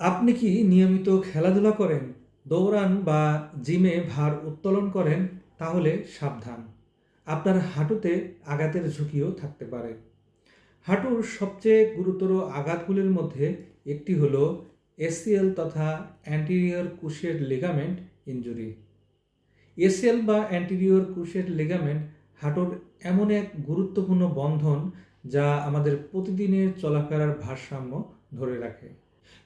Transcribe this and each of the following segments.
আপনি কি নিয়মিত খেলাধুলা করেন, দৌড়ান বা জিমে ভার উত্তোলন করেন, তাহলে সাবধান। আপনার হাঁটুতে আঘাতের ঝুঁকিও থাকতে পারে। হাঁটুর সবচেয়ে গুরুতর আঘাতগুলির মধ্যে একটি হল এসিএল তথা anterior cruciate ligament injury ACL বা অ্যান্টিরিয়র কুশের লিগামেন্ট হাঁটুর এমন এক গুরুত্বপূর্ণ বন্ধন যা আমাদের প্রতিদিনের চলাফেরার ভারসাম্য ধরে রাখে।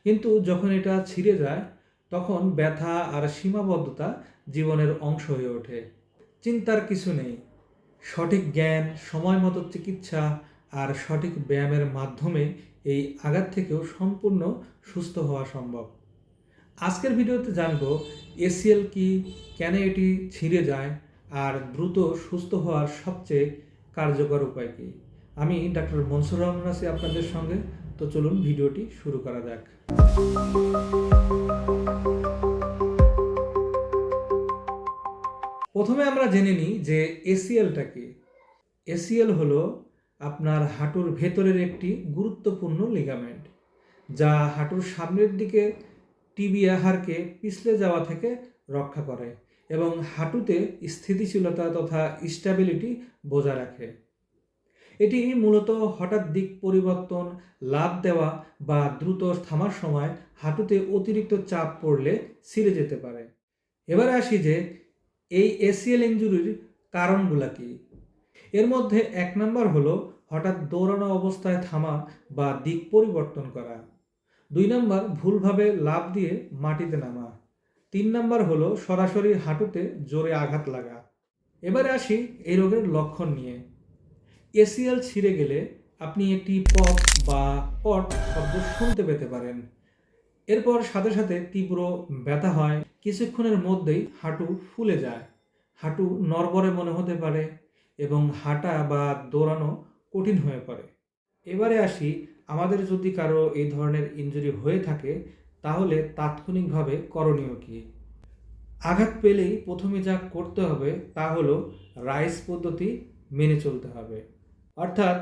কিন্তু যখন এটা ছিঁড়ে যায়, তখন ব্যথা আর সীমাবদ্ধতা জীবনের অংশ হয়ে ওঠে। চিন্তার কিছু নেই। সঠিক জ্ঞান, সময় মতো চিকিৎসা আর সঠিক ব্যায়ামের মাধ্যমে এই আঘাত থেকেও সম্পূর্ণ সুস্থ হওয়া সম্ভব। আজকের ভিডিওতে জানব, এসিএল কি, কেন এটি ছিঁড়ে যায় আর দ্রুত সুস্থ হওয়ার সবচেয়ে কার্যকর উপায় কি? আমি ডাক্তার মনসুর রহমান আছি আপনাদের সঙ্গে। তো চলুন ভিডিওটি শুরু করা যাক। প্রথমে আমরা জেনে নিই যে এসিএলটা কি। এসিএল হলো আপনার হাঁটুর ভেতরের একটি গুরুত্বপূর্ণ লিগামেন্ট যা হাঁটুর সামনের দিকে টিবিয়া হাড়কে পিছলে যাওয়া থেকে রক্ষা করে এবং হাঁটুতে স্থিতিশীলতা তথা স্টেবিলিটি বজায় রাখে। এটি মূলত হঠাৎ দিক পরিবর্তন লাভ দেওয়া বা দ্রুত থামার সময় হাঁটুতে অতিরিক্ত চাপ পড়লে ছিঁড়ে যেতে পারে। এবারে আসি যে এই এসিএল ইঞ্জুরির কারণগুলো কি? এর মধ্যে এক নম্বর হলো হঠাৎ দৌড়ানো অবস্থায় থামা বা দিক পরিবর্তন করা। দুই নম্বর ভুলভাবে লাভ দিয়ে মাটিতে নামা। তিন নম্বর হলো সরাসরি হাঁটুতে জোরে আঘাত লাগা। এবারে আসি এই রোগের লক্ষণ নিয়ে। এসিএল ছিঁড়ে গেলে আপনি একটি পপ বা পট শব্দ শুনতে পেতে পারেন। এরপর সাথে সাথে তীব্র ব্যথা হয়। কিছুক্ষণের মধ্যেই হাঁটু ফুলে যায়। হাঁটু নরবরে মনে হতে পারে এবং হাঁটা বা দৌড়ানো কঠিন হয়ে পড়ে। এবারে আসি, আমাদের যদি কারও এই ধরনের ইনজুরি হয়ে থাকে, তাহলে তাৎক্ষণিকভাবে করণীয় কী? আঘাত পেলেই প্রথমে যা করতে হবে তা হলো রাইস পদ্ধতি মেনে চলতে হবে। অর্থাৎ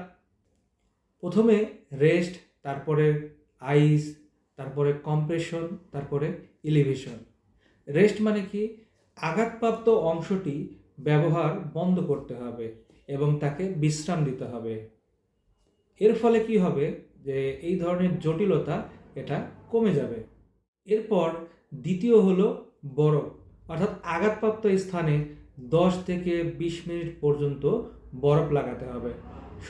প্রথমে রেস্ট তারপরে আইস তারপরে কম্প্রেশন তারপরে ইলিভেশন রেস্ট মানে কি? আঘাতপ্রাপ্ত অংশটি ব্যবহার বন্ধ করতে হবে এবং তাকে বিশ্রাম দিতে হবে। এর ফলে কি হবে? যে এই ধরনের জটিলতা এটা কমে যাবে। এরপর দ্বিতীয় হলো বরফ। অর্থাৎ আঘাতপ্রাপ্ত স্থানে দশ থেকে বিশ মিনিট পর্যন্ত বরফ লাগাতে হবে।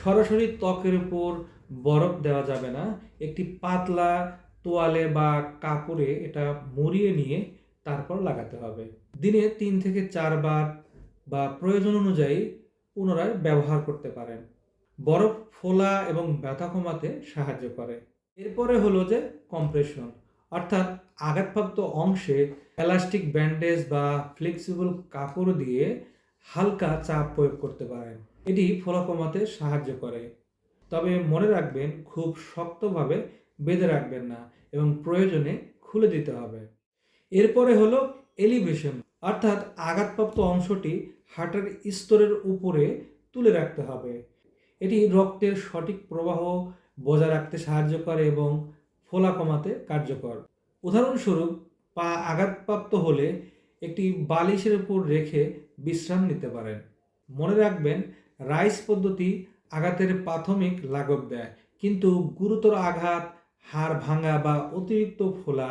সরাসরি ত্বকের উপর বরফ দেওয়া যাবে না। একটি পাতলা তোয়ালে বা কাপড়ে এটা মুড়িয়ে নিয়ে তারপর লাগাতে হবে। দিনে তিন থেকে চারবার বা প্রয়োজন অনুযায়ী পুনরায় ব্যবহার করতে পারেন। বরফ ফোলা এবং ব্যথা কমাতে সাহায্য করে। এরপরে হলো যে কম্প্রেশন, অর্থাৎ আঘাতপ্রাপ্ত অংশে এলাস্টিক ব্যান্ডেজ বা ফ্লেক্সিবল কাপড় দিয়ে হালকা চাপ প্রয়োগ করতে পারেন। এটি ফোলা কমাতে সাহায্য করে। তবে মনে রাখবেন, খুব শক্তভাবে বেঁধে রাখবেন না এবং প্রয়োজনে খুলে দিতে হবে। এরপরে হলো এলিভেশন, অর্থাৎ আঘাতপ্রাপ্ত অংশটি হার্টের স্তরের উপরে তুলে রাখতে হবে। এটি রক্তের সঠিক প্রবাহ বজায় রাখতে সাহায্য করে এবং ফোলা কমাতে কার্যকর। উদাহরণস্বরূপ, পা আঘাতপ্রাপ্ত হলে একটি বালিশের উপর রেখে বিশ্রাম নিতে পারেন। মনে রাখবেন রাইস পদ্ধতি আঘাতের প্রাথমিক লাগব দেয়, কিন্তু গুরুতর আঘাত, হাড় ভাঙা বা অতিরিক্ত ফোলা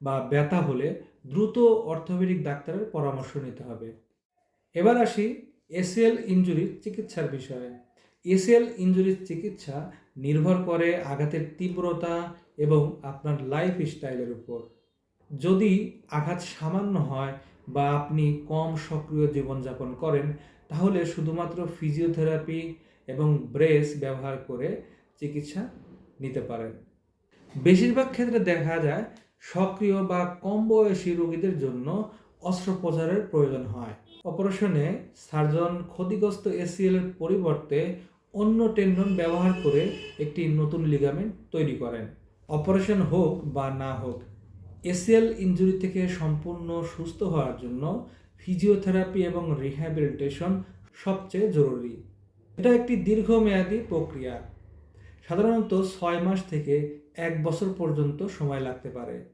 বা ব্যথা হলে দ্রুত অর্থোপেডিক ডাক্তারের পরামর্শ নিতে হবে। এবার আসি এসিএল ইনজুরির চিকিৎসার বিষয়ে। এসিএল ইনজুরির চিকিৎসা নির্ভর করে আঘাতের তীব্রতা এবং আপনার লাইফ স্টাইলের উপর। যদি আঘাত সামান্য হয় বা আপনি কম সক্রিয় জীবনযাপন করেন তাহলে শুধুমাত্র ফিজিওথেরাপি এবং ব্রেস ব্যবহার করে চিকিৎসা নিতে পারেন বেশিরভাগ ক্ষেত্রে দেখা যায় সক্রিয় বা কম বয়সী রোগীদের জন্য অস্ত্রোপচারের প্রয়োজন হয়। অপারেশনে সার্জন ক্ষতিগ্রস্ত এসিএল এর পরিবর্তে অন্য টেন্ডন ব্যবহার করে একটি নতুন লিগামেন্ট তৈরি করেন। অপারেশন হোক বা না হোক এসিএল ইনজুরি থেকে সম্পূর্ণ সুস্থ হওয়ার জন্য ফিজিওথেরাপি এবং রিহ্যাবিলিটেশন সবচেয়ে জরুরি। এটা একটি দীর্ঘমেয়াদী প্রক্রিয়া। সাধারণত ছয় মাস থেকে এক বছর পর্যন্ত সময় লাগতে পারে।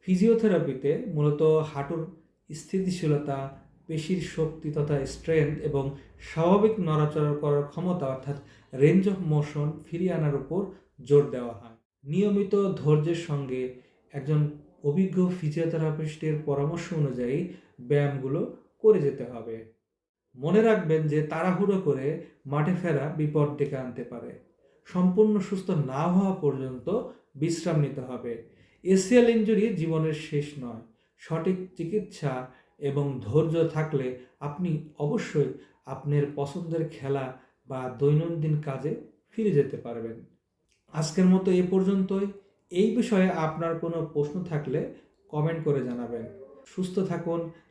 ফিজিওথেরাপিতে মূলত হাঁটুর স্থিতিশীলতা, পেশির শক্তি তথা স্ট্রেংথ এবং স্বাভাবিক নড়াচড়া করার ক্ষমতা অর্থাৎ রেঞ্জ অফ মোশন ফিরিয়ে আনার উপর জোর দেওয়া হয়। নিয়মিত ধৈর্যের সঙ্গে একজন অভিজ্ঞ ফিজিওথেরাপিস্টের পরামর্শ অনুযায়ী ব্যায়ামগুলো করে যেতে হবে। মনে রাখবেন যে তাড়াহুড়ো করে মাঠে ফেরা বিপদ ডেকে আনতে পারে। সম্পূর্ণ সুস্থ না হওয়া পর্যন্ত বিশ্রাম নিতে হবে। এসিএল ইঞ্জুরি জীবনের শেষ নয়। সঠিক চিকিৎসা এবং ধৈর্য থাকলে আপনি অবশ্যই আপনার পছন্দের খেলা বা দৈনন্দিন কাজে ফিরে যেতে পারবেন। আজকের মতো এ পর্যন্তই। এই বিষয়ে আপনার কোনো প্রশ্ন থাকলে কমেন্ট করে জানাবেন। সুস্থ থাকুন